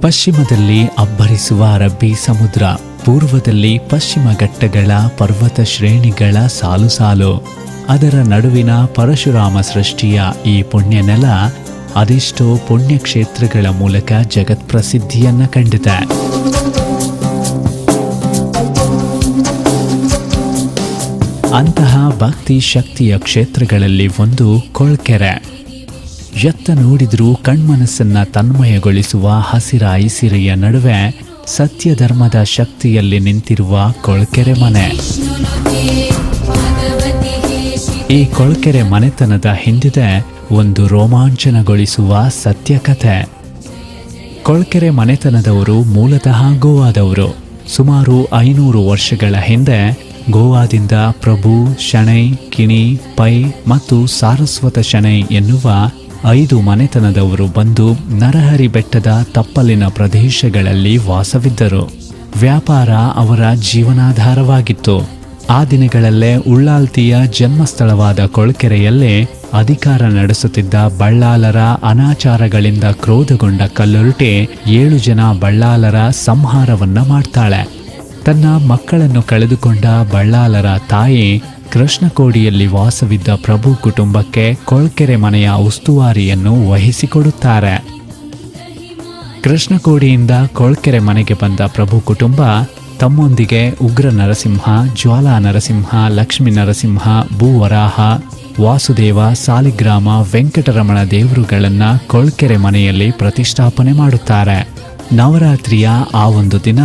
ಪಶ್ಚಿಮದಲ್ಲಿ ಅಬ್ಬರಿಸುವ ಅರಬ್ಬಿ ಸಮುದ್ರ, ಪೂರ್ವದಲ್ಲಿ ಪಶ್ಚಿಮ ಘಟ್ಟಗಳ ಪರ್ವತ ಶ್ರೇಣಿಗಳ ಸಾಲು ಸಾಲು. ಅದರ ನಡುವಿನ ಪರಶುರಾಮ ಸೃಷ್ಟಿಯ ಈ ಪುಣ್ಯ ನೆಲ ಅದೆಷ್ಟೋ ಪುಣ್ಯಕ್ಷೇತ್ರಗಳ ಮೂಲಕ ಜಗತ್ಪ್ರಸಿದ್ಧಿಯನ್ನ ಕಂಡಿದೆ. ಅಂತಹ ಭಕ್ತಿ ಶಕ್ತಿಯ ಕ್ಷೇತ್ರಗಳಲ್ಲಿ ಒಂದು ಕೊಳ್ಕೆರೆ. ಎತ್ತ ನೋಡಿದ್ರೂ ಕಣ್ಮನಸ್ಸನ್ನ ತನ್ಮಯಗೊಳಿಸುವ ಹಸಿರ ಐಸಿರಿಯ ನಡುವೆ ಸತ್ಯ ಧರ್ಮದ ಶಕ್ತಿಯಲ್ಲಿ ನಿಂತಿರುವ ಕೊಳ್ಕೆರೆ ಮನೆ. ಈ ಕೊಳ್ಕೆರೆ ಮನೆತನದ ಹಿಂದಿದೆ ಒಂದು ರೋಮಾಂಚನಗೊಳಿಸುವ ಸತ್ಯ ಕಥೆ ಕೊಳ್ಕೆರೆ ಮನೆತನದವರು ಮೂಲತಃ ಗೋವಾದವರು. ಸುಮಾರು ಐನೂರು ವರ್ಷಗಳ ಹಿಂದೆ ಗೋವಾದಿಂದ ಪ್ರಭು ಶಣೈ ಕಿಣಿ, ಪೈ ಮತ್ತು ಸಾರಸ್ವತ ಶಣೈ ಎನ್ನುವ ಐದು ಮನೆತನದವರು ಬಂದು ನರಹರಿ ಬೆಟ್ಟದ ತಪ್ಪಲಿನ ಪ್ರದೇಶಗಳಲ್ಲಿ ವಾಸವಿದ್ದರು. ವ್ಯಾಪಾರ ಅವರ ಜೀವನಾಧಾರವಾಗಿತ್ತು. ಆ ದಿನಗಳಲ್ಲೇ ಉಳ್ಳಾಲ್ತಿಯ ಜನ್ಮಸ್ಥಳವಾದ ಕೊಳಕೆರೆಯಲ್ಲೇ ಅಧಿಕಾರ ನಡೆಸುತ್ತಿದ್ದ ಬಳ್ಳಾಲರ ಅನಾಚಾರಗಳಿಂದ ಕ್ರೋಧಗೊಂಡ ಕಲ್ಲುರುಟೆ ಏಳು ಜನ ಬಳ್ಳಾಲರ ಸಂಹಾರವನ್ನ ಮಾಡ್ತಾಳೆ. ತನ್ನ ಮಕ್ಕಳನ್ನು ಕಳೆದುಕೊಂಡ ಬಳ್ಳಾಲರ ತಾಯಿ ಕೃಷ್ಣಕೋಡಿಯಲ್ಲಿ ವಾಸವಿದ್ದ ಪ್ರಭು ಕುಟುಂಬಕ್ಕೆ ಕೊಳ್ಕೆರೆ ಮನೆಯ ಉಸ್ತುವಾರಿಯನ್ನು ವಹಿಸಿಕೊಡುತ್ತಾರೆ. ಕೃಷ್ಣಕೋಡಿಯಿಂದ ಕೊಳ್ಕೆರೆ ಮನೆಗೆ ಬಂದ ಪ್ರಭು ಕುಟುಂಬ ತಮ್ಮೊಂದಿಗೆ ಉಗ್ರ ನರಸಿಂಹ, ಜ್ವಾಲಾ ನರಸಿಂಹ, ಲಕ್ಷ್ಮೀ ನರಸಿಂಹ, ಭೂವರಾಹ, ವಾಸುದೇವ, ಸಾಲಿಗ್ರಾಮ, ವೆಂಕಟರಮಣ ದೇವರುಗಳನ್ನು ಕೊಳ್ಕೆರೆ ಮನೆಯಲ್ಲಿ ಪ್ರತಿಷ್ಠಾಪನೆ ಮಾಡುತ್ತಾರೆ. ನವರಾತ್ರಿಯ ಆ ಒಂದು ದಿನ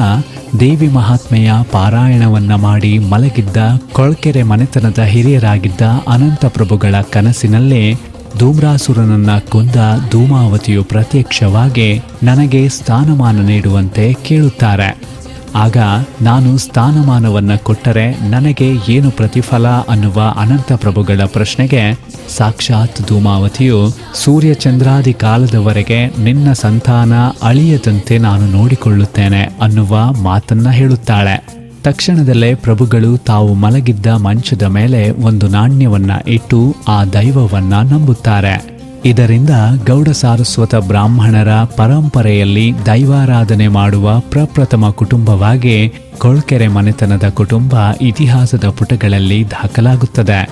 ದೇವಿ ಮಹಾತ್ಮೆಯ ಪಾರಾಯಣವನ್ನ ಮಾಡಿ ಮಲಗಿದ್ದ ಕೊಳ್ಕೆರೆ ಮನೆತನದ ಹಿರಿಯರಾಗಿದ್ದ ಅನಂತ ಪ್ರಭುಗಳ ಕನಸಿನಲ್ಲೇ ಧೂಮ್ರಾಸುರನನ್ನ ಕೊಂದ ಧೂಮಾವತಿಯು ಪ್ರತ್ಯಕ್ಷವಾಗಿ ನನಗೆ ಸ್ಥಾನಮಾನ ನೀಡುವಂತೆ ಕೇಳುತ್ತಾರೆ. ಆಗ ನಾನು ಸ್ಥಾನಮಾನವನ್ನ ಕೊಟ್ಟರೆ ನನಗೆ ಏನು ಪ್ರತಿಫಲ ಅನ್ನುವ ಅನಂತ ಪ್ರಭುಗಳ ಪ್ರಶ್ನೆಗೆ ಸಾಕ್ಷಾತ್ ಧೂಮಾವತಿಯು ಸೂರ್ಯಚಂದ್ರಾದಿ ಕಾಲದವರೆಗೆ ನಿನ್ನ ಸಂತಾನ ಅಳಿಯದಂತೆ ನಾನು ನೋಡಿಕೊಳ್ಳುತ್ತೇನೆ ಅನ್ನುವ ಮಾತನ್ನ ಹೇಳುತ್ತಾಳೆ. ತಕ್ಷಣದಲ್ಲೇ ಪ್ರಭುಗಳು ತಾವು ಮಲಗಿದ್ದ ಮಂಚದ ಮೇಲೆ ಒಂದು ನಾಣ್ಯವನ್ನ ಇಟ್ಟು ಆ ದೈವವನ್ನ ನಂಬುತ್ತಾರೆ. ಇದರಿಂದ ಗೌಡ ಸಾರಸ್ವತ ಬ್ರಾಹ್ಮಣರ ಪರಂಪರೆಯಲ್ಲಿ ದೈವಾರಾಧನೆ ಮಾಡುವ ಪ್ರಪ್ರಥಮ ಕುಟುಂಬವಾಗಿ ಕೊಳ್ಕೆರೆ ಮನೆತನದ ಕುಟುಂಬ ಇತಿಹಾಸದ ಪುಟಗಳಲ್ಲಿ ದಾಖಲಾಗುತ್ತದೆ.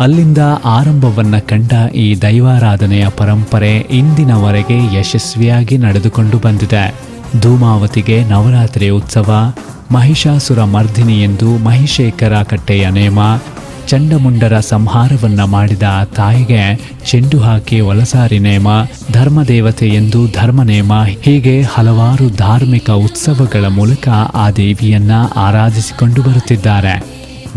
ಅಲ್ಲಿಂದ ಆರಂಭವನ್ನ ಕಂಡ ಈ ದೈವಾರಾಧನೆಯ ಪರಂಪರೆ ಇಂದಿನವರೆಗೆ ಯಶಸ್ವಿಯಾಗಿ ನಡೆದುಕೊಂಡು ಬಂದಿದೆ. ಧೂಮಾವತಿಗೆ ನವರಾತ್ರಿ ಉತ್ಸವ, ಮಹಿಷಾಸುರ ಮರ್ದಿನಿ ಎಂದು ಮಹಿಷೇಕರ ಕಟ್ಟೆಯ ನೇಮ ಚಂಡಮುಂಡರ ಸಂಹಾರವನ್ನ ಮಾಡಿದ ಆ ತಾಯಿಗೆ ಚೆಂಡು ಹಾಕಿ ಒಲಸಾರಿ ನೇಮ, ಧರ್ಮದೇವತೆ ಎಂದು ಧರ್ಮನೇಮ ಹೀಗೆ ಹಲವಾರು ಧಾರ್ಮಿಕ ಉತ್ಸವಗಳ ಮೂಲಕ ಆ ದೇವಿಯನ್ನ ಆರಾಧಿಸಿಕೊಂಡು ಬರುತ್ತಿದ್ದಾರೆ.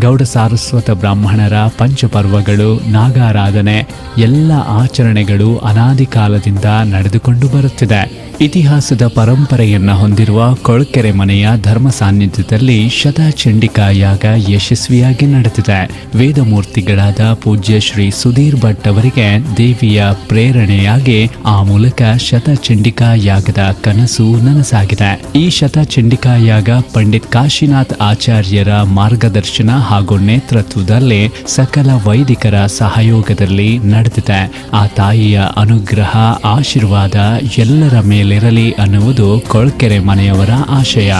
ಗೌಡ ಸಾರಸ್ವತ ಬ್ರಾಹ್ಮಣರ ಪಂಚಪರ್ವಗಳು, ನಾಗಾರಾಧನೆ, ಎಲ್ಲ ಆಚರಣೆಗಳು ಅನಾದಿ ಕಾಲದಿಂದ ನಡೆದುಕೊಂಡು ಬರುತ್ತಿದೆ. ಇತಿಹಾಸದ ಪರಂಪರೆಯನ್ನ ಹೊಂದಿರುವ ಕೊಳಕೆರೆ ಮನೆಯ ಧರ್ಮ ಸಾನ್ನಿಧ್ಯದಲ್ಲಿ ಶತಚಂಡಿಕಾ ಯಾಗ ಯಶಸ್ವಿಯಾಗಿ ನಡೆದಿದೆ. ವೇದಮೂರ್ತಿಗಳಾದ ಪೂಜ್ಯ ಶ್ರೀ ಸುಧೀರ್ ಭಟ್ ಅವರಿಗೆ ದೇವಿಯ ಪ್ರೇರಣೆಯಾಗಿ ಆ ಮೂಲಕ ಶತಚಂಡಿಕಾ ಯಾಗದ ಕನಸು ನನಸಾಗಿದೆ. ಈ ಶತಚಂಡಿಕಾ ಯಾಗ ಪಂಡಿತ್ ಕಾಶಿನಾಥ್ ಆಚಾರ್ಯರ ಮಾರ್ಗದರ್ಶನ ಹಾಗೂ ನೇತೃತ್ವದಲ್ಲಿ ಸಕಲ ವೈದಿಕರ ಸಹಯೋಗದಲ್ಲಿ ನಡೆದಿದೆ. ಆ ತಾಯಿಯ ಅನುಗ್ರಹ, ಆಶೀರ್ವಾದ ಎಲ್ಲರ ಮೇಲಿರಲಿ ಅನ್ನುವುದು ಕೊಳ್ಕೆರೆ ಮನೆಯವರ ಆಶಯ.